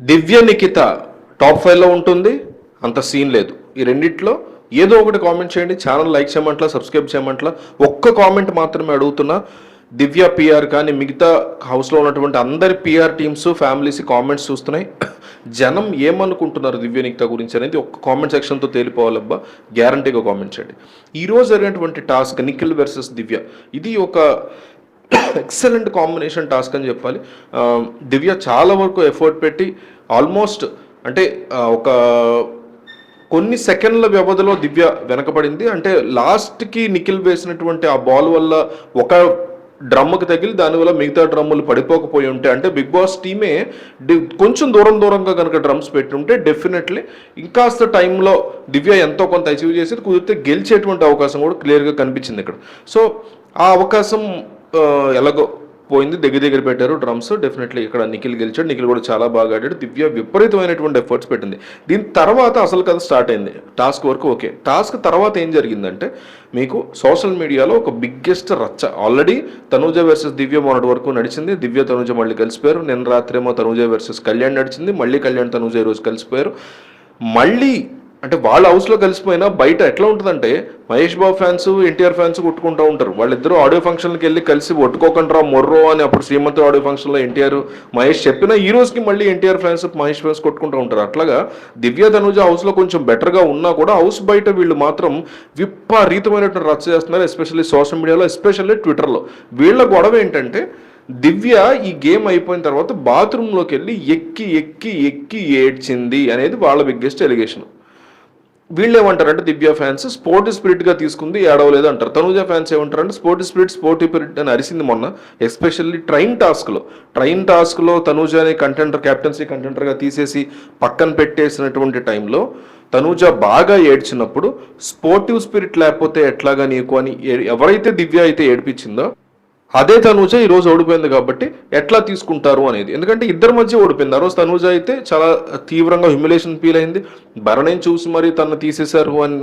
దివ్య Nikhita top ఫైవ్లో ఉంటుంది. అంత సీన్ లేదు. ఈ రెండిట్లో ఏదో ఒకటి కామెంట్ చేయండి. ఛానల్ లైక్ చేయమంటలా సబ్స్క్రైబ్ చేయమంటలా ఒక్క కామెంట్ మాత్రమే అడుగుతున్నా. దివ్య పిఆర్ కానీ మిగతా హౌస్లో ఉన్నటువంటి అందరి పిఆర్ టీమ్స్ ఫ్యామిలీస్ కామెంట్స్ చూస్తున్నాయి. జనం ఏమనుకుంటున్నారు దివ్య నిఖిత గురించి అనేది ఒక్క కామెంట్ సెక్షన్తో తేలిపోవాలబ్బా. గ్యారంటీగా కామెంట్ చేయండి. ఈరోజు జరిగినటువంటి టాస్క్ నిఖిల్ వర్సెస్ దివ్య. ఇది ఒక ఎక్సలెంట్ కాంబినేషన్ టాస్క్ అని చెప్పాలి. దివ్య చాలా వరకు ఎఫర్ట్ పెట్టి ఆల్మోస్ట్ అంటే ఒక కొన్ని సెకండ్ల వ్యవధిలో దివ్య వెనకబడింది. అంటే లాస్ట్కి నిఖిల్ వేసినటువంటి ఆ బాల్ వల్ల ఒక డ్రమ్కి తగిలి దానివల్ల మిగతా డ్రమ్ములు పడిపోకపోయి ఉంటే అంటే బిగ్ బాస్ టీమే కొంచెం దూరం దూరంగా కనుక డ్రమ్స్ పెట్టి ఉంటే డెఫినెట్లీ ఇంకాస్త టైంలో దివ్య ఎంతో కొంత అచీవ్ చేసి కుదిరితే గెలిచేటువంటి అవకాశం కూడా క్లియర్గా కనిపించింది ఇక్కడ. సో ఆ అవకాశం ఎలాగో పోయింది దగ్గర దగ్గర పెట్టారు డ్రమ్స్. డెఫినెట్లీ ఇక్కడ నిఖిల్ గెలిచాడు. నిఖిల్ కూడా చాలా బాగా ఆడాడు. దివ్య విపరీతమైనటువంటి ఎఫర్ట్స్ పెట్టింది. దీని తర్వాత అసలు కథ స్టార్ట్ అయింది. టాస్క్ వరకు ఓకే టాస్క్ తర్వాత ఏం జరిగిందంటే మీకు సోషల్ మీడియాలో ఒక బిగ్గెస్ట్ రచ్చ. ఆల్రెడీ తనూజ వర్సెస్ దివ్య మొన్నటి వరకు నడిచింది. దివ్య తనూజ మళ్ళీ కలిసిపోయారు. నిన్న రాత్రేమో తనూజ వర్సెస్ కళ్యాణ్ నడిచింది. మళ్ళీ కళ్యాణ్ తనూజ ఈరోజు కలిసిపోయారు. మళ్ళీ అంటే వాళ్ళ హౌస్లో కలిసిపోయినా బయట ఎట్లా ఉంటుందంటే మహేష్ బాబు ఫ్యాన్స్ ఎన్టీఆర్ ఫ్యాన్స్ కొట్టుకుంటూ ఉంటారు. వాళ్ళిద్దరూ ఆడియో ఫంక్షన్కి వెళ్ళి కలిసి ఒట్టుకోకుండా మొర్రో అని అప్పుడు శ్రీమంత్ ఆడియో ఫంక్షన్లో ఎన్టీఆర్ మహేష్ చెప్పిన ఈ రోజుకి మళ్ళీ ఎన్టీఆర్ ఫ్యాన్స్ మహేష్ ఫ్యాన్స్ కొట్టుకుంటూ ఉంటారు. అట్లాగా దివ్య ధనుజ హౌస్లో కొంచెం బెటర్గా ఉన్నా కూడా హౌస్ బయట వీళ్ళు మాత్రం విపరీతమైనటువంటి రచ్చ చేస్తున్నారు ఎస్పెషల్లీ సోషల్ మీడియాలో ఎస్పెషల్లీ ట్విట్టర్లో వీళ్ళ గొడవ ఏంటంటే దివ్య ఈ గేమ్ అయిపోయిన తర్వాత బాత్రూంలోకి వెళ్ళి ఎక్కి ఎక్కి ఎక్కి ఏడ్చింది అనేది వాళ్ళ బిగ్గెస్ట్ ఎలిగేషన్ వీళ్ళు ఏమంటారంటే దివ్య ఫ్యాన్స్ స్పోర్ట్ స్పిరిట్గా తీసుకుంది ఏడవలేదు అంటారు. తనుజ ఫ్యాన్స్ ఏమంటారంటే స్పోర్ట్ స్పిరిట్ స్పోర్ట్ స్పిరిట్ అని అరిసింది మొన్న ఎస్పెషల్లీ ట్రైన్ టాస్క్లో ట్రైన్ టాస్క్లో అనే కంటెంటర్ కెప్టెన్సీ కంటెంటర్గా తీసేసి పక్కన పెట్టేసినటువంటి టైంలో తనూజ బాగా ఏడ్చినప్పుడు స్పోర్టివ్ స్పిరిట్ లేకపోతే ఎట్లాగా నీకు అని ఎవరైతే దివ్య అయితే ఏడిపించిందో అదే తనూజ ఈ రోజు ఓడిపోయింది కాబట్టి ఎట్లా తీసుకుంటారు అనేది. ఎందుకంటే ఇద్దరి మధ్య ఓడిపోయింది. ఆ రోజు తనూజ అయితే చాలా తీవ్రంగా హ్యూమిలేషన్ ఫీల్ అయింది. భరణిని చూసి మరి తను తీసేశారు అని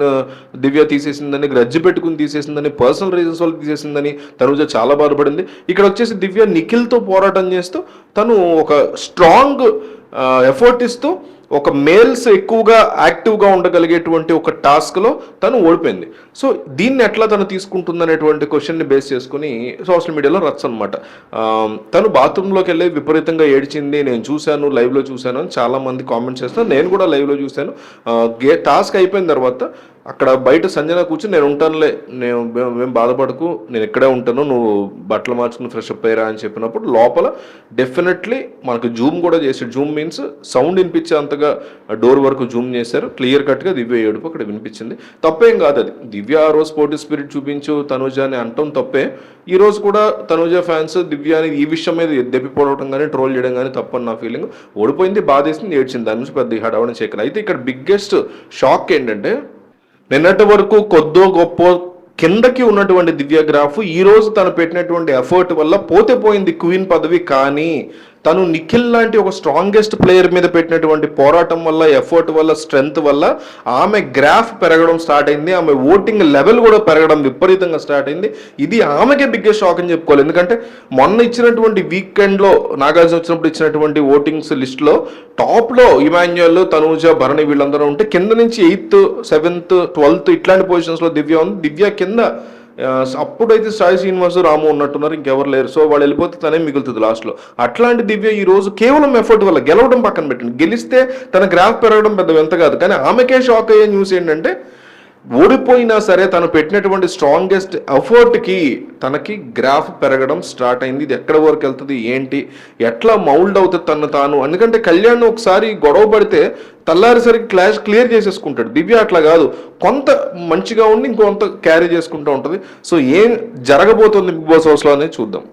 దివ్య తీసేసిందని గ్రజ్జి పెట్టుకుని తీసేసిందని పర్సనల్ రీజన్స్ వల్ల తీసేసిందని తనూజ చాలా బాధపడింది. ఇక్కడ వచ్చేసి దివ్య నిఖిల్తో పోరాటం చేస్తూ తను ఒక స్ట్రాంగ్ ఎఫర్ట్ ఇస్తూ ఒక మేల్స్ ఎక్కువగా యాక్టివ్గా ఉండగలిగేటువంటి ఒక టాస్క్లో తను ఓడిపోయింది. సో దీన్ని ఎట్లా తను తీసుకుంటుంది అనేటువంటి క్వశ్చన్ని బేస్ చేసుకుని సోషల్ మీడియాలో రచ్చ అనమాట తను బాత్రూంలోకి వెళ్ళి విపరీతంగా ఏడ్చింది నేను చూశాను లైవ్లో చూశాను అని చాలామంది కామెంట్స్ చేస్తాను నేను కూడా లైవ్లో చూశాను. గే టాస్క్ అయిపోయిన తర్వాత అక్కడ బయట సంజన కూర్చొని నేను ఉంటానులే నేను మేము- బాధపడకు నేను ఇక్కడే ఉంటాను నువ్వు బట్టలు మార్చుకుని ఫ్రెష్ అప్ అయ్యారా అని చెప్పినప్పుడు లోపల డెఫినెట్లీ మనకు జూమ్ కూడా చేసి జూమ్ మీన్స్ సౌండ్ వినిపించే అంతగా డోర్ వరకు జూమ్ చేశారు. క్లియర్ కట్గా దివ్య ఏడుపు అక్కడ వినిపించింది. తప్పేం కాదు అది. దివ్య ఆ రోజు స్పోర్టివ్ స్పిరిట్ చూపించు తనుజ అని అంటాం తప్పే. ఈ రోజు కూడా తనుజ ఫ్యాన్స్ దివ్యాని ఈ విషయం మీద దెప్పిపోవడం కానీ ట్రోల్ చేయడం కానీ తప్పని నా ఫీలింగ్ ఓడిపోయింది బాధేసింది ఏడ్చింది. దాని నుంచి పెద్ద హడావడం చేయకరు అయితే ఇక్కడ బిగ్గెస్ట్ షాక్ ఏంటంటే నిన్నటి వరకు కొద్దో గొప్ప కిందకి ఉన్నటువంటి దివ్య గ్రాఫ్ ఈ రోజు తను పెట్టినటువంటి ఎఫర్ట్ వల్ల పోతే పోయింది క్వీన్ పదవి కానీ తను నిఖిల్ లాంటి ఒక స్ట్రాంగెస్ట్ ప్లేయర్ మీద పెట్టినటువంటి పోరాటం వల్ల ఎఫర్ట్ వల్ల స్ట్రెంగ్త్ వల్ల ఆమె గ్రాఫ్ పెరగడం స్టార్ట్ అయింది. ఆమె ఓటింగ్ లెవెల్ కూడా పెరగడం విపరీతంగా స్టార్ట్ అయింది. ఇది ఆమెకే బిగ్గెస్ట్ షాక్ అని చెప్పుకోవాలి. ఎందుకంటే మొన్న ఇచ్చినటువంటి వీకెండ్లో నాగార్జున వచ్చినప్పుడు ఇచ్చినటువంటి ఓటింగ్స్ లిస్ట్లో టాప్లో ఇమాన్యుయల్ తనూజ భరణి వీళ్ళందరూ ఉంటే కింద నుంచి ఎయిత్ సెవెంత్ ట్వెల్త్ ఇట్లాంటి పొజిషన్స్లో దివ్య ఉంది. దివ్య కింద అప్పుడైతే సాయి శ్రీనివాస్ రాము ఉన్నట్టున్నారు ఇంకెవరు లేరు. సో వాళ్ళు వెళ్ళిపోతే తనే మిగులుతుంది లాస్ట్లో. అట్లాంటి దివ్య ఈ రోజు కేవలం ఎఫర్ట్ వల్ల గెలవడం పక్కన పెట్టండి. గెలిస్తే తన గ్రాఫ్ పెరగడం పెద్ద ఎంత కాదు. కానీ ఆమెకే షాక్ అయ్యే న్యూస్ ఏంటంటే ఓడిపోయినా సరే తను పెట్టినటువంటి స్ట్రాంగెస్ట్ ఎఫర్ట్కి తనకి గ్రాఫ్ పెరగడం స్టార్ట్ అయింది. ఇది ఎక్కడ వరకు వెళ్తుంది ఏంటి ఎట్లా మౌల్డ్ అవుతుంది తను తాను? ఎందుకంటే కళ్యాణ్ ఒకసారి గొడవ పడితే తెల్లారిసరికి క్లాష్ క్లియర్ చేసేసుకుంటాడు. దివ్య అట్లా కాదు. కొంత మంచిగా ఉండి ఇంకొంత క్యారీ చేసుకుంటూ ఉంటుంది. సో ఏం జరగబోతుంది బిగ్ బాస్ హౌస్లో అనేది చూద్దాం.